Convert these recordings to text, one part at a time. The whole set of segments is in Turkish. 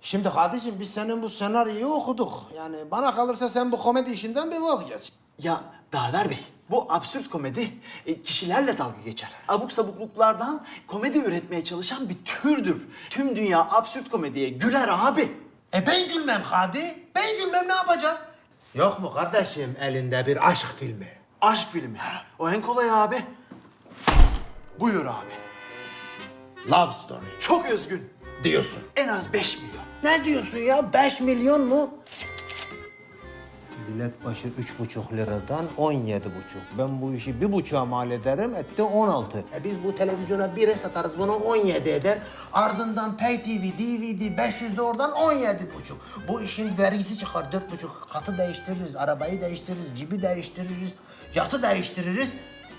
Şimdi kardeşim biz senin bu senaryoyu okuduk. Yani bana kalırsa sen bu komedi işinden bir vazgeç. Ya Daver Bey, bu absürt komedi e, kişilerle dalga geçer. Abuk sabukluklardan komedi üretmeye çalışan bir türdür. Tüm dünya absürt komediye güler abi. E ben gülmem hadi. Ben gülmem ne yapacağız? Yok mu kardeşim elinde bir aşk filmi? Aşk filmi. O en kolay abi. Buyur abi. Love story. Çok özgün. Diyorsun. En az 5 milyon. Ne diyorsun ya? 5 milyon mu? Bilet başı üç buçuk liradan on yedi buçuk. Ben bu işi bir buçuğa mal ederim, etti on altı. E biz bu televizyona bire satarız, bunu on yedi eder. Ardından Pay TV, DVD 500 de oradan on yedi buçuk. Bu işin vergisi çıkar dört buçuk. Katı değiştiririz, arabayı değiştiririz, cibi değiştiririz, yatı değiştiririz.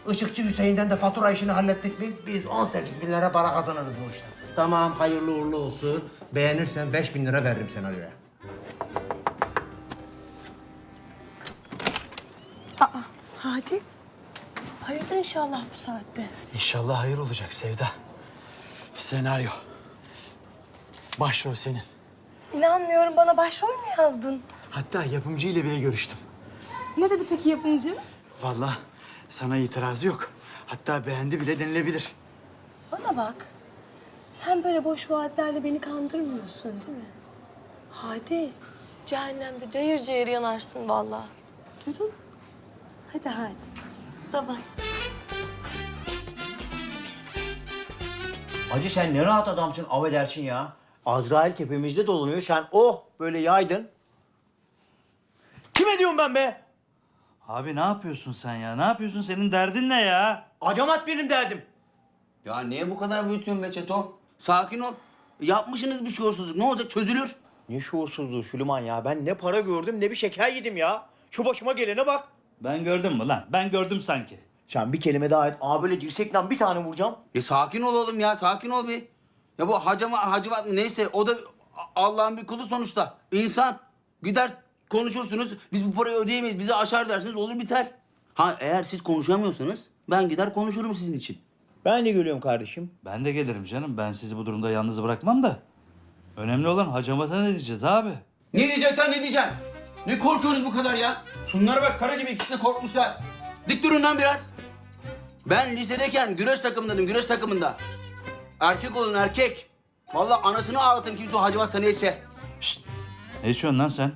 Işıkçı Hüseyin'den de fatura işini hallettik mi biz 18 bin lira para kazanırız bu işten. Tamam hayırlı uğurlu olsun. Beğenirsen 5 bin lira veririm senaryoya. Hadi. Hayırdır inşallah bu saatte. İnşallah hayır olacak Sevda. Senaryo. Başrol senin. İnanmıyorum bana başrol mü yazdın? Hatta yapımcı ile bile görüştüm. Ne dedi peki yapımcı? Vallahi sana itirazı yok. Hatta beğendi bile denilebilir. Bana bak. Sen böyle boş vaatlerle beni kandırmıyorsun değil mi? Hadi. Cehennemde cayır cayır yanarsın vallahi. Duydun mu? Hadi hadi. Bak. Hacı sen ne rahat adamsın affedersin ya. Azrail tepemizde dolanıyor. Sen oh böyle yaydın. Kime diyorum ben be? Abi ne yapıyorsun sen ya? Ne yapıyorsun? Senin derdin ne ya? Acamat benim derdim. Ya niye bu kadar büyütüyorsun be Çeto? Sakin ol. Yapmışsınız bir şuursuzluk. Ne olacak? Çözülür. Ne şuursuzluğu Süleyman ya. Ben ne para gördüm ne bir şeker yedim ya. Şu başıma gelene bak. Ben gördüm mü lan? Ben gördüm sanki. Sen bir kelime daha et. Aa böyle dirsekten bir tane vuracağım. Ya sakin ol oğlum ya. Sakin ol bir. Ya bu hacama, hacivat neyse o da Allah'ın bir kulu sonuçta. İnsan. Gider konuşursunuz. Biz bu parayı ödeyemeyiz. Bizi aşar dersiniz. Olur biter. Ha eğer siz konuşamıyorsanız ben gider konuşurum sizin için. Ben de geliyorum kardeşim. Ben de gelirim canım. Ben sizi bu durumda yalnız bırakmam da. Önemli olan hacamata ne diyeceğiz abi? Ne diyeceksen ne diyeceksin? Ne korkuyorsunuz bu kadar ya? Şunlara bak kara gibi ikisi de korkmuşlar. Dik durun lan biraz. Ben lisedeyken güreş takımındaydım, güreş takımında. Erkek olun erkek. Vallahi anasını ağlatın kimse o hacıvat neyse. Ne içiyorsun lan sen?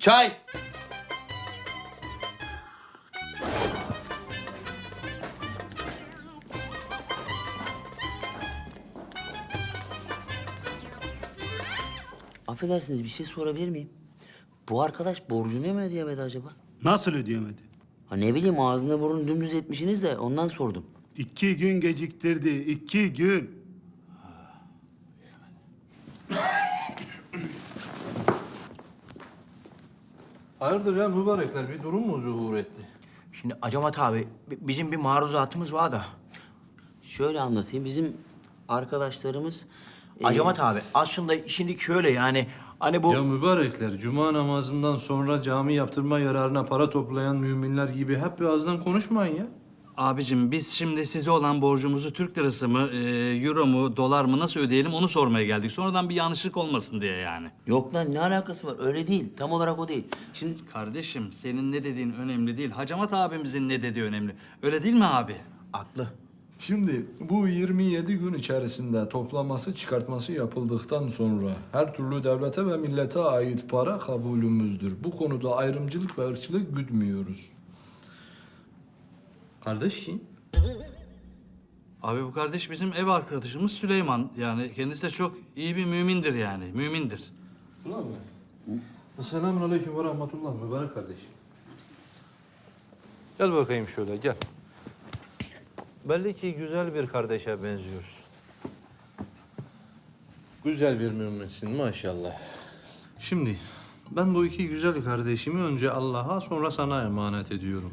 Çay. Affedersiniz bir şey sorabilir miyim? Bu arkadaş borcunu mu ödeyemedi acaba? Nasıl ödeyemedi? Ha ne bileyim ağzını burnunu dümdüz etmişsiniz de ondan sordum. İki gün geciktirdi, iki gün. Hayırdır ya mübarekler bir durum mu zuhur etti? Şimdi Acamat abi bi- bizim bir maruzatımız var da. Şöyle anlatayım bizim arkadaşlarımız... e, Acamat abi aslında şimdi şöyle yani hani bu... Ya mübarekler cuma namazından sonra cami yaptırma yararına para toplayan müminler gibi hep bir ağızdan konuşmayın ya. Abicim biz şimdi size olan borcumuzu Türk lirası mı, e, euro mu, dolar mı nasıl ödeyelim onu sormaya geldik. Sonradan bir yanlışlık olmasın diye yani. Yok lan ne alakası var öyle değil tam olarak o değil. Şimdi Kardeşim senin ne dediğin önemli değil. Hacamat abimizin ne dediği önemli. Öyle değil mi abi? Aklı. Şimdi bu 27 gün içerisinde toplaması çıkartması yapıldıktan sonra her türlü devlete ve millete ait para kabulümüzdür. Bu konuda ayrımcılık ve ırkçılık güdmüyoruz. Kardeş kim? Abi bu kardeş bizim ev arkadaşımız Süleyman. Yani kendisi de çok iyi bir mümindir yani. Mümindir. Ulan mı? Selamun aleyküm ve rahmetullah mübarek kardeşim. Gel bakayım şöyle gel. Belli ki güzel bir kardeşe benziyorsun. Güzel bir müminsin maşallah. Şimdi ben bu iki güzel kardeşimi önce Allah'a sonra sana emanet ediyorum.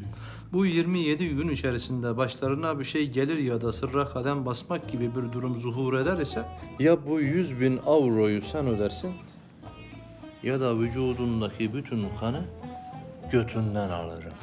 Bu 27 gün içerisinde başlarına bir şey gelir ya da sırra kadem basmak gibi bir durum zuhur eder ise ya bu 100 bin avroyu sen ödersin ya da vücudundaki bütün kanı götünden alırım.